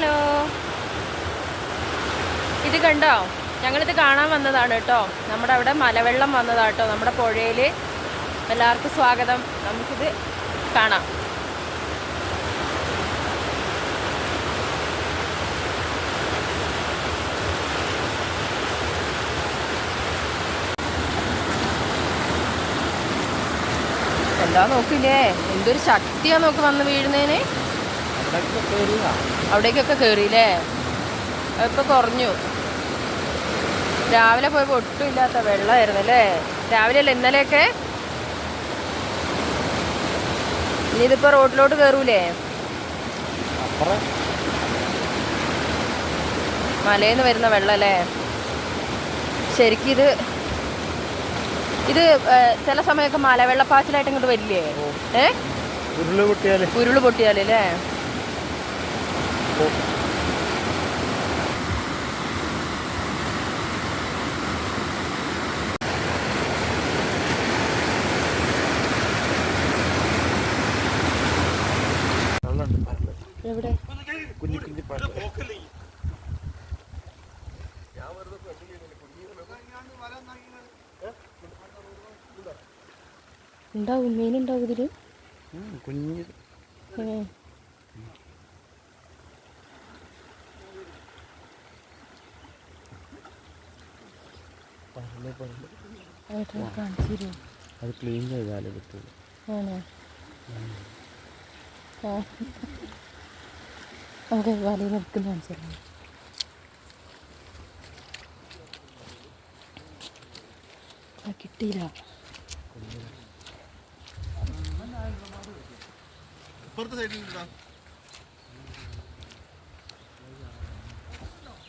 Hello. ഇത് കണ്ടോ? ഞങ്ങളിത് കാണാൻ വന്നതാണ് കേട്ടോ. നമ്മുടെ അവിടെ മലവെള്ളം വന്നതാണ് കേട്ടോ. നമ്മുടെ പുഴയിൽ എല്ലാവർക്കും സ്വാഗതം. നമുക്കിത് കാണാം. എന്താ നോക്കില്ലേ? എന്തൊരു ശക്തിയാ നോക്ക് വന്ന് വീഴുന്നതിന് അവിടേക്കൊക്കെ കയറിയില്ലേ ഇപ്പൊ കുറഞ്ഞു. രാവിലെ പോയപ്പോ ഒട്ടും ഇല്ലാത്ത വെള്ളമായിരുന്നു അല്ലേ? രാവിലെ അല്ല ഇന്നലെയൊക്കെ? ഇനി ഇതിപ്പോ റോഡിലോട്ട് കയറൂലേ മലയിന്ന് വരുന്ന വെള്ളം അല്ലേ ശരിക്കും ഇത് ഇത് ചില സമയമൊക്കെ മലവെള്ളപ്പാച്ചിലായിട്ട് ഇങ്ങോട്ട് വരില്ലേ? ഏ? ഉരുൾ പൊട്ടിയാലേ. ഉരുൾ പൊട്ടിയാലല്ലേ വെള്ളമുണ്ട് പരൽ. എവിടെ കുഞ്ഞി കുഞ്ഞി പരൽ. ഉണ്ടാവും മീനുണ്ടാവും ഇതിൽ കുഞ്ഞി തരുമോ അത് ക്ലീൻ ചെയ്താലേ പറ്റുള്ളൂ. നമുക്ക് വലയിൽ എടുക്കുന്ന കാണിച്ചു തരാം ആ കിട്ടിയില്ല.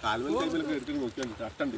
കാൽവൽ കൈമലൊക്കെ എടുത്തിട്ട് നോക്കിയാൽ അട്ടുണ്ട്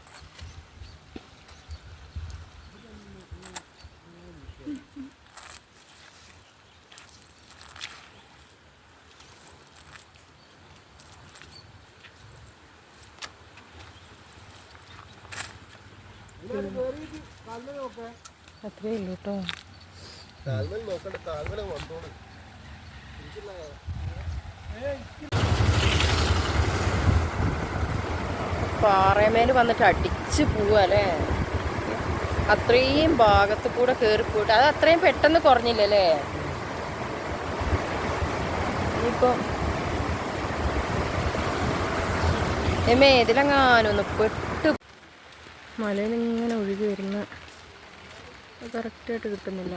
അത്രേ ഉള്ളൂ കേട്ടോ പാറയമേൽ വന്നിട്ട് അടിച്ച് പോവല്ലേ അത്രയും ഭാഗത്ത് കൂടെ കയറി പോയിട്ട് അത് അത്രയും പെട്ടെന്ന് കുറഞ്ഞില്ലല്ലേ? ഇനിയിപ്പം എമ്മേ ഇതിലെങ്ങാനൊന്ന് പെട്ട് മലയിൽ ഇങ്ങനെ ഒഴുകി വരുന്ന കറക്റ്റായിട്ട് കിട്ടുന്നില്ല.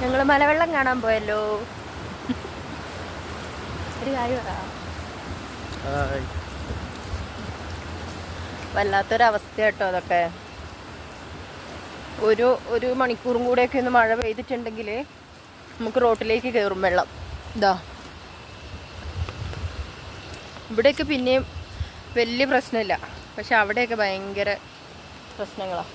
ഞങ്ങൾ മലവെള്ളം കാണാൻ പോയല്ലോ. ഒരു കാര്യം. വല്ലാത്തൊരവസ്ഥ കേട്ടോ അതൊക്കെ. ഒരു ഒരു മണിക്കൂറും കൂടെയൊക്കെ ഒന്ന് മഴ പെയ്തിട്ടുണ്ടെങ്കിൽ നമുക്ക് റോട്ടിലേക്ക് കയറും വെള്ളം. ഇതാ ഇവിടെയൊക്കെ പിന്നെയും വലിയ പ്രശ്നമില്ല. പക്ഷെ അവിടെയൊക്കെ ഭയങ്കര പ്രശ്നങ്ങളാണ്